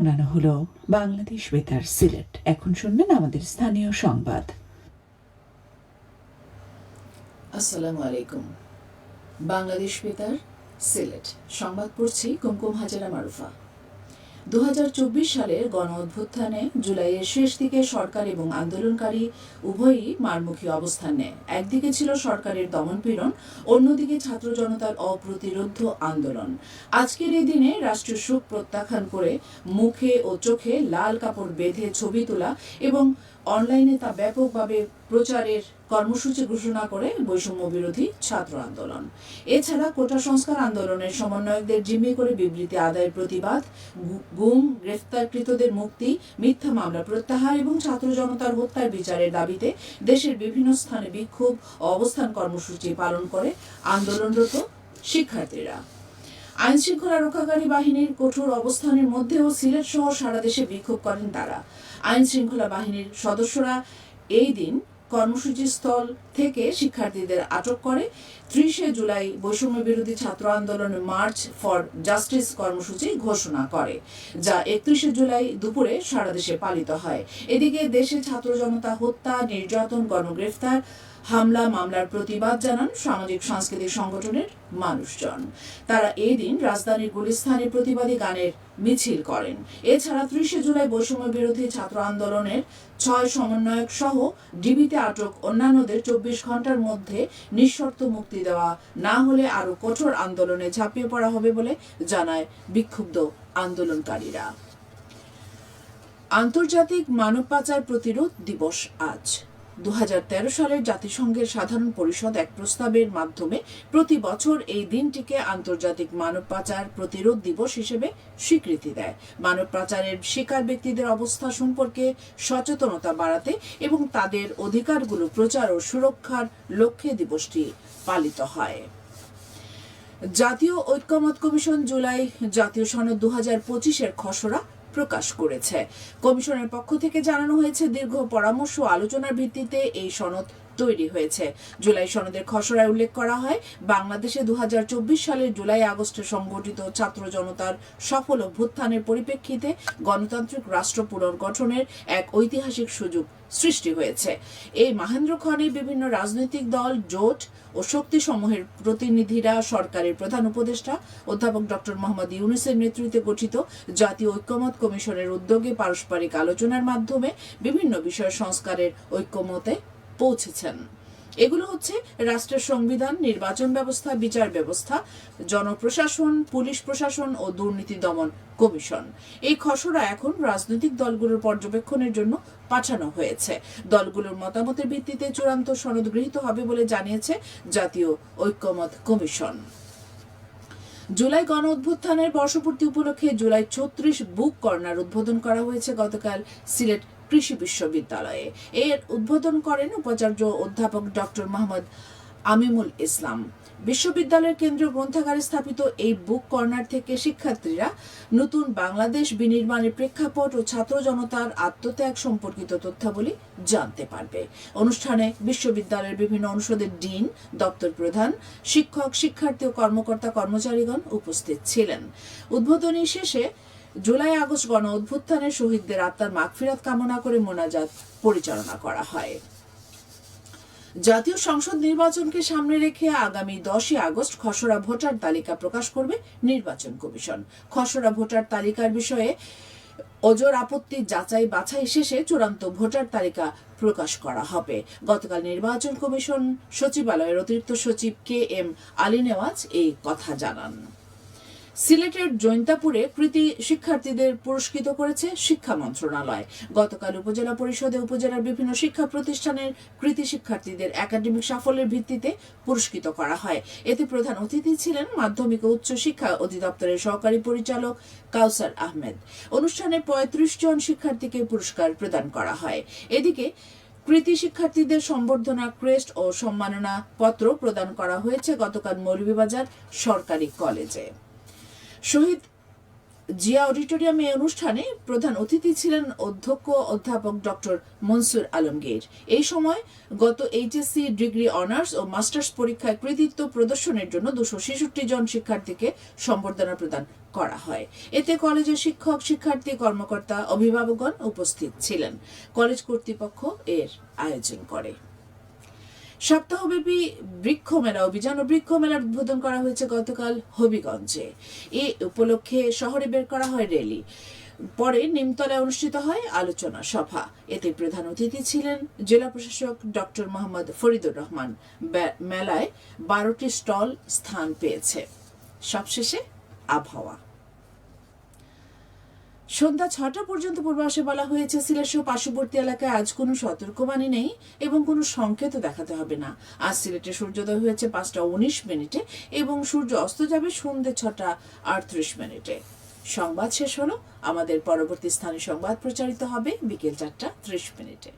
শোনানো হলো বাংলাদেশ বেতার সিলেট। এখন শুনবেন আমাদের স্থানীয় সংবাদ। আসসালামু আলাইকুম। বাংলাদেশ বেতার সিলেট। সংবাদ পড়ছি কুমকুম হাজারা মারুফা। দু হাজার চব্বিশ সালের গণ অভ্যুত্থানে জুলাইয়ের শেষ দিকে সরকার এবং আন্দোলনকারী উভয়ই মারমুখী অবস্থান নেয়। একদিকে ছিল সরকারের দমনপীড়ন, অন্যদিকে ছাত্র জনতার অপ্রতিরোধ আন্দোলন। আজকের এই দিনে রাষ্ট্রীয় সুখ প্রত্যাখ্যান করে মুখে ও চোখে লাল কাপড় বেঁধে ছবি তোলা এবং অনলাইনে তা ব্যাপকভাবে প্রচারের কর্মসূচি ঘোষণা করে বৈষম্য বিরোধী ছাত্র আন্দোলন। এছাড়া কোটা সংস্কার আন্দোলনের সমন্বয়কদের জিম্মি করে বিবৃতি আদায়ের প্রতিবাদ গুম, গ্রেফতারকৃতদের মুক্তি, মিথ্যা মামলা প্রত্যাহার এবং ছাত্র জনতার হত্যার বিচারের দাবিতে দেশের বিভিন্ন স্থানে বিক্ষোভ অবস্থান কর্মসূচি পালন করে আন্দোলনরত শিক্ষার্থীরা। আইন শৃঙ্খলা রক্ষাকারী বাহিনীর কঠোর অবস্থানের মধ্যেও সিলেট সহ সারা দেশে বিক্ষোভ করেন তারা। আইন শৃঙ্খলা বাহিনীর সদস্যরা এই দিন কর্মসূচি স্থল থেকে শিক্ষার্থীদের আটক করে। ত্রিশে জুলাই বৈষম্য বিরোধী ছাত্র আন্দোলন মার্চ ফর জাস্টিস কর্মসূচি ঘোষণা করে, যা একত্রিশে জুলাই দুপুরে সারা দেশে পালিত হয়। এদিকে দেশে ছাত্র জনতা হত্যা, নির্যাতন, গণগ্রেফতার হামলা, মামলার প্রতিবাদ জানান সামাজিক সাংস্কৃতিক সংগঠনের মানুষজন। তারা এই দিন রাজধানীর গুলিস্তানে প্রতিবাদী গানের মিছিল করেন। এছাড়া ত্রিশে জুলাই বৈষম্য বিরোধী ছাত্র আন্দোলনের ছয় সমন্বয়ক সহ ডিবিতে আটক অন্যান্যদের চব্বিশ ঘণ্টার মধ্যে নিঃশর্ত মুক্তি দেওয়া না হলে আরও কঠোর আন্দোলনে ঝাঁপিয়ে পড়া হবে বলে জানায় বিক্ষুব্ধ আন্দোলনকারীরা। আন্তর্জাতিক মানব পাচার প্রতিরোধ দিবস আজ। দু সালের জাতিসংঘের সাধারণ পরিষদ এক প্রস্তাবের মাধ্যমে প্রতি বছর এই দিনটিকে আন্তর্জাতিক মানব পাচার প্রতিরোধ দিবস হিসেবে স্বীকৃতি দেয়। মানব পাচারের শিকার ব্যক্তিদের অবস্থা সম্পর্কে সচেতনতা বাড়াতে এবং তাদের অধিকারগুলো প্রচার ও সুরক্ষার লক্ষ্যে দিবসটি পালিত হয়। জাতীয় ঐক্যমত কমিশন জুলাই জাতীয় সনদ দু হাজার পঁচিশের খসড়া প্রকাশ করেছে। কমিশনের পক্ষ থেকে জানানো হয়েছে দীর্ঘ পরামর্শ আলোচনার ভিত্তিতে এই সনদ তৈরি হয়েছে। জুলাই সনদের খসড়ায় উল্লেখ করা হয়, বাংলাদেশে দু সালের জুলাই আগস্টে সংগঠিত ছাত্র জনতার সফল অভ্যুত্থানের পরিপ্রেক্ষিতে গণতান্ত্রিক রাষ্ট্র পুনর্গঠনের এক ঐতিহাসিক সুযোগ সৃষ্টি হয়েছে। এই মাহেন্দ্রক্ষণে বিভিন্ন রাজনৈতিক দল, জোট ও শক্তি সমূহের প্রতিনিধিরা সরকারের প্রধান উপদেষ্টা অধ্যাপক ডক্টর মোহাম্মদ ইউনুসের নেতৃত্বে গঠিত জাতীয় ঐক্যমত কমিশনের উদ্যোগে পারস্পরিক আলোচনার মাধ্যমে বিভিন্ন বিষয় সংস্কারের ঐক্যমতে পৌঁছেছেন। এগুলো হচ্ছে রাষ্ট্রের সংবিধান, নির্বাচন ব্যবস্থা, বিচার ব্যবস্থা, জনপ্রশাসন, পুলিশ প্রশাসন ও দুর্নীতি দমন কমিশন। এই খসড়া এখন রাজনৈতিক দলগুলোর পর্যবেক্ষণের জন্য পাঠানো হয়েছে। দলগুলোর মতামতের ভিত্তিতে চূড়ান্ত সনদ গৃহীত হবে বলে জানিয়েছে জাতীয় ঐক্যমত কমিশন। জুলাই গণ অভ্যুত্থানের বর্ষপূর্তি উপলক্ষে জুলাই ছত্রিশ বুক কর্নার উদ্বোধন করা হয়েছে গতকাল সিলেট কৃষি বিশ্ববিদ্যালয়ে। এর উদ্বোধন করেন উপাচার্য অধ্যাপক ডক্টর মোহাম্মদ আমিমুল ইসলাম। বিশ্ববিদ্যালয়ের কেন্দ্রীয় গ্রন্থাগারে স্থাপিত এই বুক কর্নার থেকে শিক্ষার্থীরা নতুন বাংলাদেশ বিনির্মাণের প্রেক্ষাপট ও ছাত্র জনতার আত্মত্যাগ সম্পর্কিত তথ্যাবলী জানতে পারবে। অনুষ্ঠানে বিশ্ববিদ্যালয়ের বিভিন্ন অনুষদের ডিন, দপ্তর প্রধান, শিক্ষক, শিক্ষার্থী ও কর্মকর্তা কর্মচারীগণ উপস্থিত ছিলেন। উদ্বোধনী শেষে জুলাই আগস্ট গণ অভ্যুত্থানের শহীদদের আত্মার মাগফিরাত কামনা করে মোনাজাত পরিচালনা করা হয়। জাতীয় সংসদ নির্বাচনকে সামনে রেখে আগামী দশই আগস্ট খসড়া ভোটার তালিকা প্রকাশ করবে নির্বাচন কমিশন। খসড়া ভোটার তালিকার বিষয়ে ওজোর আপত্তি যাচাই বাছাই শেষে চূড়ান্ত ভোটার তালিকা প্রকাশ করা হবে। গতকাল নির্বাচন কমিশন সচিবালয়ের অতিরিক্ত সচিব কে এম আলী নেওয়াজ এই কথা জানান। সিলেটের জৈন্তাপুরে কৃতি শিক্ষার্থীদের পুরস্কৃত করেছে শিক্ষা মন্ত্রণালয়। গতকাল উপজেলা পরিষদে উপজেলার বিভিন্ন শিক্ষা প্রতিষ্ঠানের কৃতি শিক্ষার্থীদের একাডেমিক সাফল্যের ভিত্তিতে পুরস্কৃত করা হয়। এতে প্রধান অতিথি ছিলেন মাধ্যমিক ও উচ্চ শিক্ষা অধিদপ্তরের সহকারী পরিচালক কাউসার আহমেদ। অনুষ্ঠানে পঁয়ত্রিশ জন শিক্ষার্থীকে পুরস্কার প্রদান করা হয়। এদিকে কৃতি শিক্ষার্থীদের সম্বর্ধনা, ক্রেস্ট ও সম্মাননা পত্র প্রদান করা হয়েছে গতকাল মৌলভীবাজার সরকারি কলেজে। শহীদ জিয়া অডিটোরিয়ামে অনুষ্ঠানে প্রধান অতিথি ছিলেন অধ্যক্ষ অধ্যাপক ডক্টর মনসুর আলমগীর। এই সময় গত এইচএসসি ডিগ্রি অনার্স ও মাস্টার্স পরীক্ষায় কৃতিত্ব প্রদর্শনের জন্য দুশো ছেষট্টি জন শিক্ষার্থীকে সম্বর্ধনা প্রদান করা হয়। এতে কলেজের শিক্ষক, শিক্ষার্থী, কর্মকর্তা, অভিভাবকগণ উপস্থিত ছিলেন। কলেজ কর্তৃপক্ষ এর আয়োজন করে। সপ্তাহব্যাপী বৃক্ষ মেলা অভিযান ও বৃক্ষ মেলার উদ্বোধন করা হয়েছে গতকাল হবিগঞ্জে। এ উপলক্ষে শহরে বের করা হয় র্যালি। পরে নিমতলায় অনুষ্ঠিত হয় আলোচনা সভা। এতে প্রধান অতিথি ছিলেন জেলা প্রশাসক ডক্টর মোহাম্মদ ফরিদুর রহমান। মেলায় বারোটি স্টল স্থান পেয়েছে। সবশেষে আবহাওয়া। সন্ধ্যা ছটা পর্যন্ত পূর্বাসে বলা হয়েছে, সিলেট সহ পার্শ্ববর্তী এলাকায় আজ কোনো সতর্কবাণী নেই এবং কোনো সংকেত দেখাতে হবে না। আজ সিলেটে সূর্যোদয় হয়েছে পাঁচটা উনিশ মিনিটে এবং সূর্য অস্ত যাবে সন্ধ্যে ছটা আটত্রিশ মিনিটে। সংবাদ শেষ হলো। আমাদের পরবর্তী স্থানীয় সংবাদ প্রচারিত হবে বিকেল চারটা ত্রিশ মিনিটে।